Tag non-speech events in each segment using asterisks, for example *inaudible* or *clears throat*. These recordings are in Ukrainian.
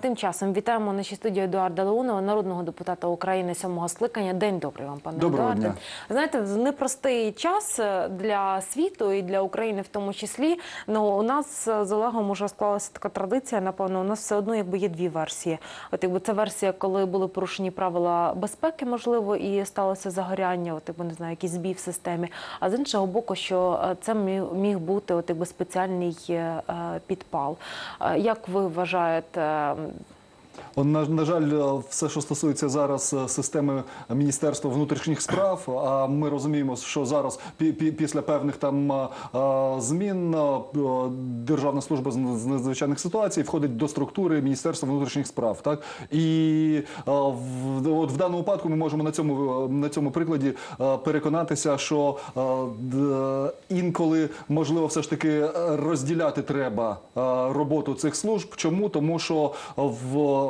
Тим часом вітаємо нашій студії Едуарда Леонова, народного депутата України сьомого скликання. День добрий вам, пане Доброго Едуарде. дня. Знаєте, в непростий час е, для світу і для України в тому числі. Ну у нас е, з Олегом уже склалася така традиція. Напевно, у нас все одно якби є дві версії. От якби це версія, коли були порушені правила безпеки, можливо, і сталося загоряння, от якби не знаю, якийсь збій в системі. А з іншого боку, що е, це міг, бути от якби спеціальний підпал. Як ви вважаєте? На, на жаль, е, все, що стосується зараз е, системи Міністерства внутрішніх справ, а ми розуміємо, що зараз пі- пі- після певних там е, змін Державна служба з надзвичайних ситуацій входить до структури Міністерства внутрішніх справ. Так і в, от в даному випадку ми можемо на цьому на цьому прикладі переконатися, що інколи можливо все ж таки розділяти треба роботу цих служб. Чому? Тому що в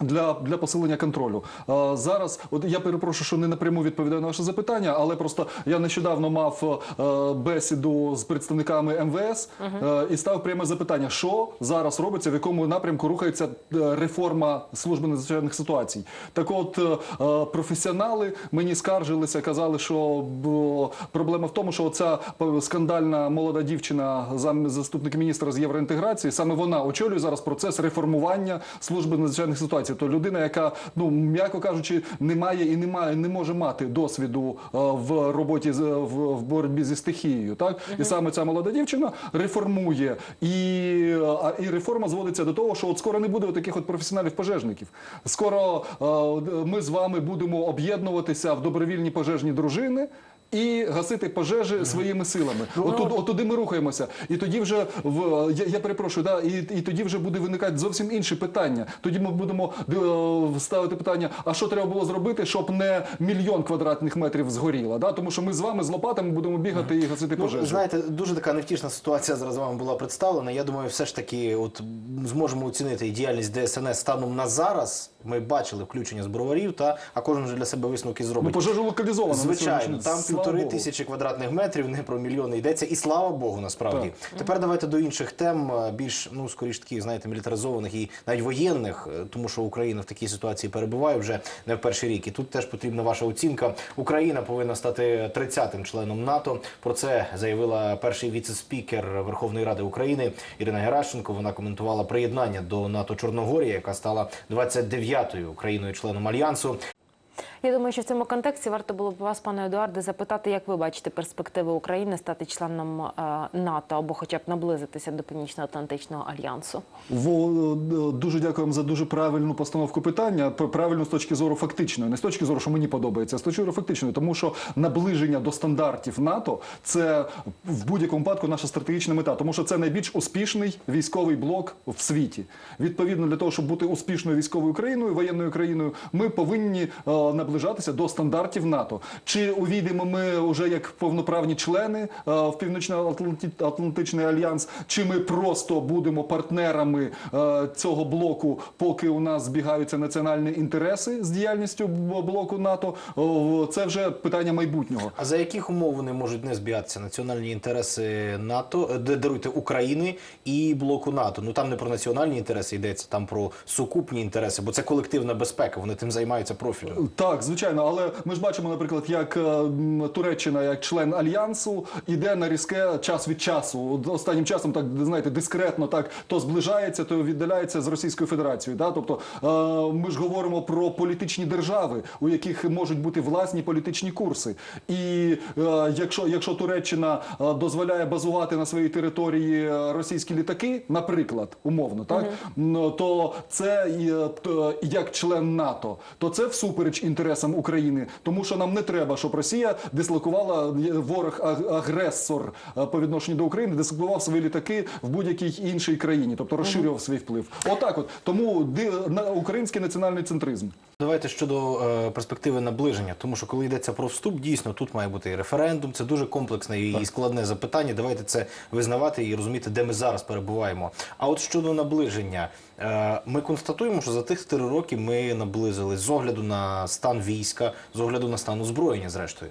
для, для посилення контролю Е, зараз, от я перепрошую, що не напряму відповідаю на ваше запитання, але просто я нещодавно мав е, бесіду з представниками МВС е, і став пряме запитання, що зараз робиться, в якому напрямку рухається е, реформа служби надзвичайних ситуацій. Так, от е, професіонали мені скаржилися, казали, що б, проблема в тому, що оця скандальна молода дівчина, заступник міністра з євроінтеграції, саме вона очолює зараз процес реформування служби надзвичайних ситуацій. То людина, яка ну м'яко кажучи, не має і не має, не може мати досвіду е, в роботі з в, в боротьбі зі стихією. Так і саме ця молода дівчина реформує, і, а, і реформа зводиться до того, що от скоро не буде от таких от професіоналів пожежників. Скоро е, ми з вами будемо об'єднуватися в добровільні пожежні дружини. І гасити пожежі своїми силами. Отут, отуди ми рухаємося. І тоді вже в я, я перепрошую, да, і, і тоді вже буде виникати зовсім інші питання. Тоді ми будемо е, ставити питання: а що треба було зробити, щоб не мільйон квадратних метрів згоріло? Да? Тому що ми з вами з лопатами будемо бігати і гасити Ну, пожежі. знаєте, дуже така невтішна ситуація зараз вам була представлена. Я думаю, все ж таки, от зможемо оцінити і діяльність ДСНС станом на зараз. Ми бачили включення з броварів, та а кожен вже для себе висновки Ну, зробить. пожежа локалізована. на Звичайно, там півтори тисячі квадратних метрів, не про мільйони йдеться, і слава Богу, насправді. Тепер давайте до інших тем, е, більш ну скоріш таких, знаєте, мілітаризованих і навіть воєнних, е, тому що Україна в такій ситуації перебуває вже не в перший рік. І тут теж потрібна ваша оцінка. Україна повинна стати 30-тим членом НАТО. Про це заявила перший віце-спікер Верховної Ради України Ірина Геращенко. Вона коментувала приєднання до НАТО Чорногорія, яка стала 29-ю країною-членом альянсу. Я думаю, що в цьому контексті варто було б вас, пане Едуарде, запитати, як ви бачите перспективи України стати членом е, НАТО або хоча б наблизитися до Північно-Атлантичного альянсу. Во, е, дуже дякуємо за дуже правильну постановку питання. Правильно з точки зору фактичної, не з точки зору, що мені подобається, а з точки зору фактичної, тому що наближення до стандартів НАТО це в будь-якому випадку наша стратегічна мета, тому що це найбільш успішний військовий блок в світі. Відповідно, для того, щоб бути успішною військовою країною, воєнною країною, ми повинні е, наближатися до стандартів НАТО. Чи увійдемо ми вже як повноправні члени е, в Північно-Атлантичний альянс, чи ми просто будемо партнерами е, цього блоку, поки у нас збігаються національні інтереси з діяльністю блоку НАТО? Це вже питання майбутнього. А за яких умов вони можуть не збігатися національні інтереси НАТО, е, де даруйте України і блоку НАТО? Ну там не про національні інтереси йдеться, там про сукупні інтереси, бо це колективна безпека. Вони тим займаються профільно. Так, звичайно, але ми ж бачимо, наприклад, як е, Туреччина, як член альянсу, іде на різке час від часу. Останнім часом, так знаєте, дискретно так то зближається, то віддаляється з Російською Федерацією. Да? Тобто е, ми ж говоримо про політичні держави, у яких можуть бути власні політичні курси. І е, якщо, якщо Туреччина дозволяє базувати на своїй території російські літаки, наприклад, умовно, так м, то це як член НАТО, то це всупереч інтересам України, тому що нам не треба, щоб Росія дислокувала е, ворог аг- агресор е, по відношенню до України, дислокував свої літаки в будь-якій іншій країні, тобто розширював свій вплив. Отак, от тому ди- на український національний центризм. Давайте щодо е, перспективи наближення, тому що коли йдеться про вступ, дійсно тут має бути і референдум. Це дуже комплексне і складне запитання. Давайте це визнавати і розуміти, де ми зараз перебуваємо. А от щодо наближення, е, ми констатуємо, що за тих три роки ми наблизились з огляду на стан війська, з огляду на стан озброєння, зрештою.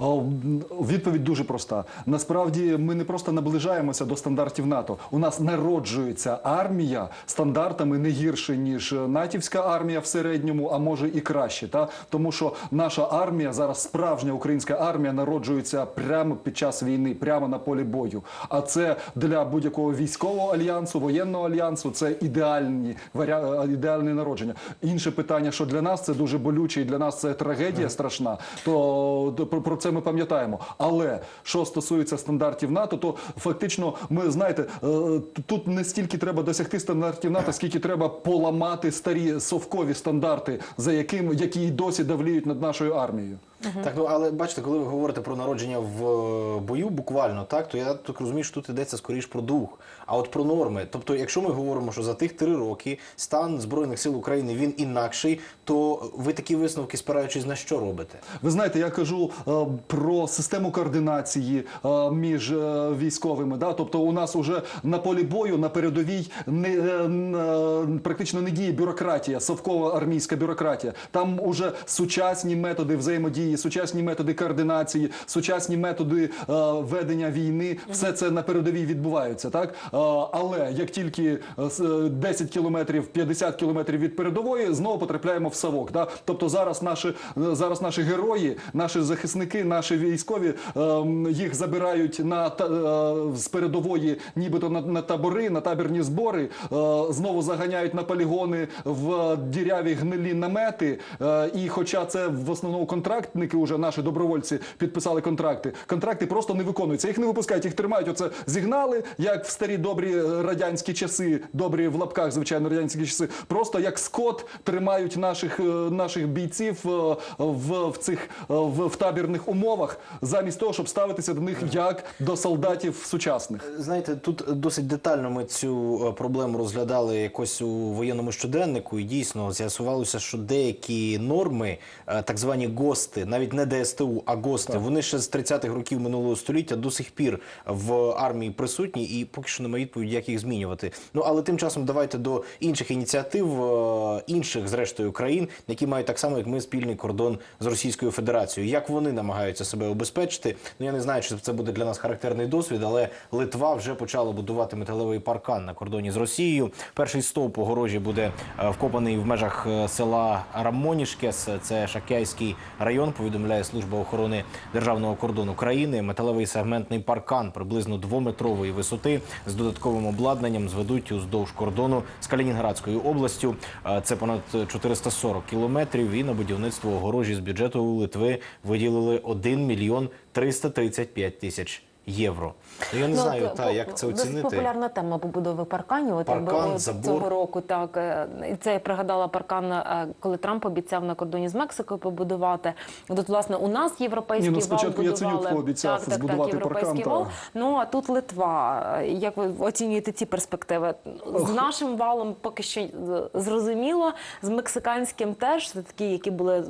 М, Відповідь дуже проста. Насправді ми не просто наближаємося до стандартів НАТО. У нас народжується армія стандартами не гірше ніж натівська армія в середньому, а може і краще. Та тому, що наша армія зараз справжня українська армія народжується прямо під час війни, прямо на полі бою. А це для будь-якого військового альянсу, воєнного альянсу це ідеальні варіа... ідеальне народження. Інше питання, що для нас це дуже болюче, і для нас це трагедія страшна. То, про, про це ми пам'ятаємо. Але що стосується стандартів НАТО, то фактично ми знаєте, е, тут не стільки треба досягти стандартів НАТО, скільки треба поламати старі совкові стандарти, за яким які й досі давліють над нашою армією. Так, ну але бачите, коли ви говорите про народження в е, бою, буквально так, то я так розумію, що тут йдеться скоріш про дух, а от про норми. Тобто, якщо ми говоримо, що за тих три роки стан збройних сил України він інакший, то ви такі висновки, спираючись на що робите? Ви знаєте, я кажу е, про систему координації е, між е, військовими. Да? Тобто, у нас уже на полі бою на передовій не е, е, практично не діє бюрократія, совкова армійська бюрократія. Там уже сучасні методи взаємодії, сучасні методи координації, сучасні методи е, ведення війни. Все це на передовій відбувається. Так Е, але як тільки е, с- е, 10 кілометрів, 50 кілометрів від передової, знову потрапляємо в совок. Да? Тобто зараз наші зараз наші герої, наші захисники, наші військові ем, їх забирають на та- е, з передової, нібито на, на табори, на табірні збори. е, знову заганяють на полігони в діряві гнилі намети. Е, і хоча це в основному контрактники, уже наші добровольці підписали контракти. Контракти просто не виконуються. Їх не випускають, їх тримають. Оце зігнали, як в старі добрі е, радянські часи, добрі в лапках, звичайно, радянські часи. Просто як скот тримають наших, е, наших бійців е, в, в цих в, в табірних умовах, замість того, щоб ставитися до них як до солдатів сучасних. Знаєте, тут досить детально ми цю проблему розглядали якось у воєнному щоденнику, і дійсно з'ясувалося, що деякі норми, так звані ГОСТи, навіть не ДСТУ, а ГОСТи, вони ще з 30-х років минулого століття до сих пір в армії присутні, і поки що немає відповіді, як їх змінювати. Ну але тим часом давайте до інших ініціатив е, інших, зрештою, країн, які мають так само, як ми, спільний кордон з Російською Федерацією. Як вони намагаються себе обезпечити? Ну я не знаю, чи це буде для нас характерний досвід, але Литва вже почала будувати металевий паркан на кордоні з Росією. Перший стовп огорожі буде е, вкопаний в межах е, села Рамонішкес. Це Шакяйський район. Повідомляє служба охорони державного кордону країни. Металевий сегментний паркан приблизно двометрової висоти з додатковим обладнанням зведуть уздовж кордону з Калінінградською областю. Це понад 440 кілометрів. І на будівництво огорожі з бюджету Литви виділили 1 мільйон 335 тисяч євро. Ну, я не знаю, та, як це оцінити. популярна тема побудови парканів. От Паркан, от забор. цього року, так е, це я пригадала паркан, е, коли Трамп обіцяв на кордоні з Мексикою побудувати. Тут власне у нас європейський Ні, ну, вал спочатку Яценюк будували. пообіцяв так, так, збудувати так, європейський паркан, вал. та. Ну а тут Литва. Як ви оцінюєте ці перспективи? З нашим валом поки що е, зрозуміло. З мексиканським теж це такі, які були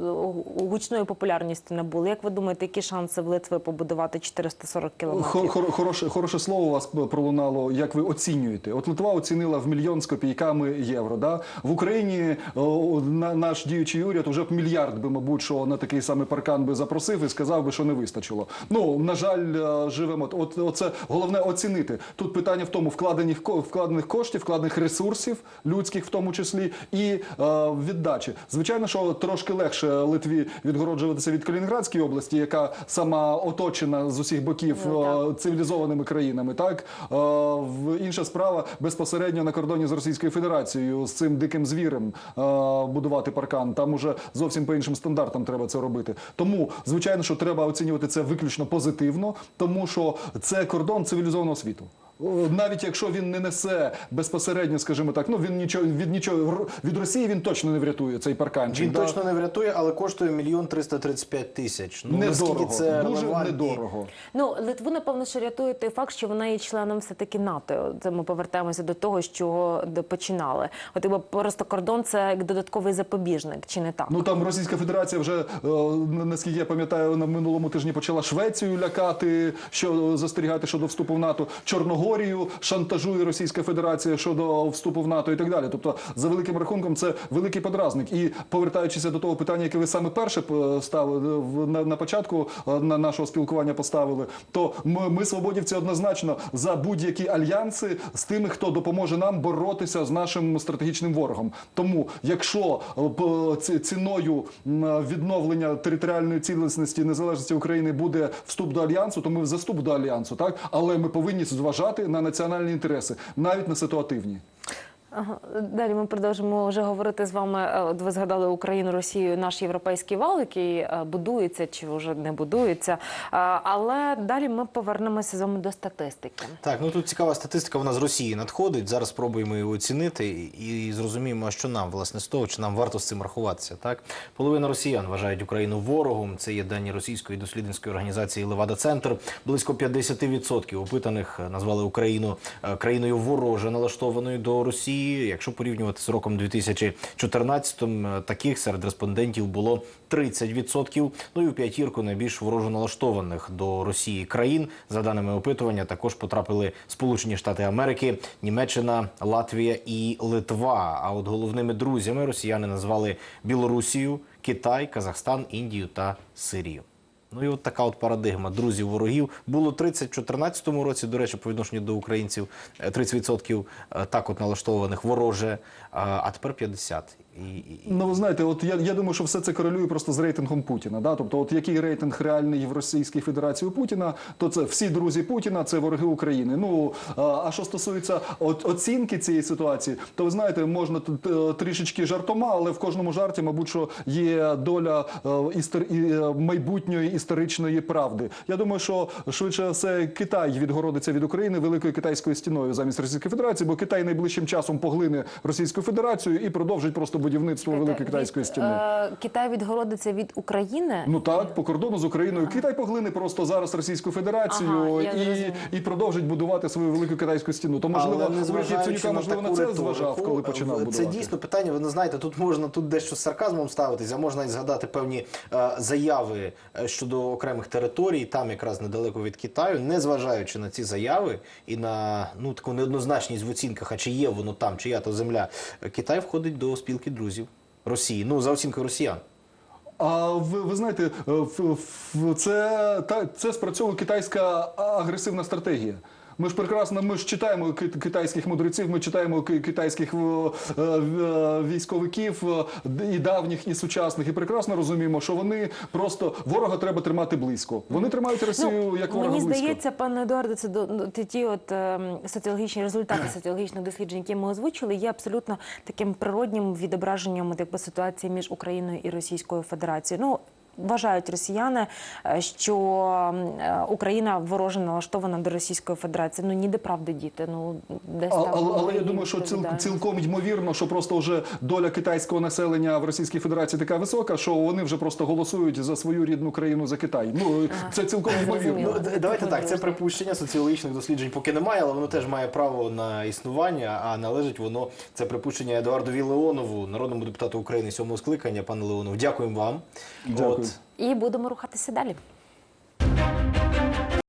гучною популярністю не були. Як ви думаєте, які шанси в Литви побудувати 440 кілометрів? Хор, хор, хороше, хороше слово у вас пролунало. Як ви оцінюєте? От Литва оцінила в мільйон з копійками євро. Да? В Україні о, на, наш діючий уряд уже б мільярд би, мабуть, що на такий самий паркан би запросив і сказав би, що не вистачило. Ну на жаль, е, живемо. От оце головне оцінити. Тут питання в тому вкладених вкладених коштів, вкладених ресурсів людських, в тому числі, і е, віддачі. Звичайно, що трошки легше Литві відгороджуватися від Калінінградської області, яка сама оточена з усіх боків Ну, цивілізованими країнами. Так інша справа безпосередньо на кордоні з Російською Федерацією з цим диким звірем будувати паркан. Там уже зовсім по іншим стандартам треба це робити. Тому звичайно, що треба оцінювати це виключно позитивно, тому що це кордон цивілізованого світу. О, Навіть якщо він не несе безпосередньо, скажімо так, ну він нічого від нічого від Росії він точно не врятує цей парканчик. Він да. точно не врятує, але коштує мільйон 335 тисяч. Ну, недорого, це дуже релевантні? недорого. Ну, Литву, напевно, що рятує той факт, що вона є членом все-таки НАТО. Це ми повертаємося до того, чого починали. От якби просто кордон це як додатковий запобіжник, чи не так? Ну там Російська Федерація вже е, наскільки я пам'ятаю, на минулому тижні почала Швецію лякати, що застерігати щодо вступу в НАТО. Чорногорію теорію шантажує Російська Федерація щодо вступу в НАТО і так далі. Тобто, за великим рахунком, це великий подразник. І повертаючися до того питання, яке ви саме перше ставили на, на початку е, на нашого спілкування поставили, то ми, ми свободівці однозначно за будь-які альянси з тими, хто допоможе нам боротися з нашим стратегічним ворогом. Тому, якщо е, ціною відновлення територіальної цілісності і незалежності України буде вступ до альянсу, то ми за вступ до альянсу, так але ми повинні зважати на національні інтереси, навіть на ситуативні. Далі ми продовжимо вже говорити з вами. Е, От ви згадали Україну, Росію, наш європейський вал, який е, будується чи вже не будується. Е, Але далі ми повернемося з вами до статистики. Так, ну тут цікава статистика. Вона з Росії надходить. Зараз спробуємо її оцінити і зрозуміємо, що нам власне з того, чи нам варто з цим рахуватися. Так, половина росіян вважають Україну ворогом. Це є дані російської дослідницької організації Левада Центр. Близько 50% опитаних назвали Україну країною вороже налаштованою до Росії. Якщо порівнювати з роком 2014, е, таких серед респондентів було 30%. Ну і у п'ятірку найбільш ворожо налаштованих до Росії країн, за даними опитування, також потрапили Сполучені Штати Америки, Німеччина, Латвія і Литва. А от головними друзями росіяни назвали Білорусію, Китай, Казахстан, Індію та Сирію. Ну і от така от парадигма друзів ворогів було 30 в 2014 році. До речі, по відношенню до українців е, 30% е, так от налаштованих вороже, а тепер 50%. Ну, ви знаєте, от я, я думаю, що все це корелює просто з рейтингом Путіна. Да? Тобто, от який рейтинг реальний в Російській Федерації у Путіна, то це всі друзі Путіна, це вороги України. Ну а, що стосується от, оцінки цієї ситуації, то ви знаєте, можна тут е, трішечки жартома, але в кожному жарті, мабуть, що є доля е, істор... е, майбутньої історичної правди. Я думаю, що швидше все Китай відгородиться від України великою китайською стіною замість Російської Федерації, бо Китай найближчим часом поглине Російську Федерацію і продовжить просто будівництво великої китайської стіни. е, Китай відгородиться від України. Ну так, по кордону з Україною Китай поглине просто зараз Російську Федерацію і, і продовжить будувати свою велику китайську стіну. То можливо, Яценюка, можливо, на це зважав, коли починав будувати. Це дійсно питання. Ви не знаєте, тут можна тут дещо з сарказмом ставитися, можна і згадати певні е, заяви е, щодо окремих територій, там якраз недалеко від Китаю, незважаючи на ці заяви і на ну таку неоднозначність в оцінках, а чи є воно там, чия то земля, Китай входить до спілки друзів Росії. Ну за оцінкою росіян. А ви, ви знаєте, е, це, та, це спрацьовує китайська агресивна стратегія. Ми ж прекрасно, ми ж читаємо ки- китайських мудреців, ми читаємо ки- китайських е, е, військовиків і давніх, і сучасних, і прекрасно розуміємо, що вони просто ворога треба тримати близько. Вони тримають Росію як ворога Ну, мені близько. здається, пане Едуарде, це до ну, ті, от ем, соціологічні результати *clears throat* соціологічних досліджень, які ми озвучили, є абсолютно таким природнім відображенням якби, ситуації між Україною і Російською Федерацією. Ну Вважають росіяни, е, що е, Україна вороже налаштована до Російської Федерації. Ну ніде правди діти. Ну десь А- там але, але я думаю, що ціл, цілком ймовірно, що просто вже доля китайського населення в Російській Федерації така висока, що вони вже просто голосують за свою рідну країну за Китай. Ну це цілком ймовірно. Ну, давайте так. Це припущення соціологічних досліджень поки немає, але воно теж має право на існування. А належить воно це припущення Едуардові Леонову, народному депутату України сьомого скликання. Пане Леонов, дякуємо вам. Дякую. От і будемо рухатися далі.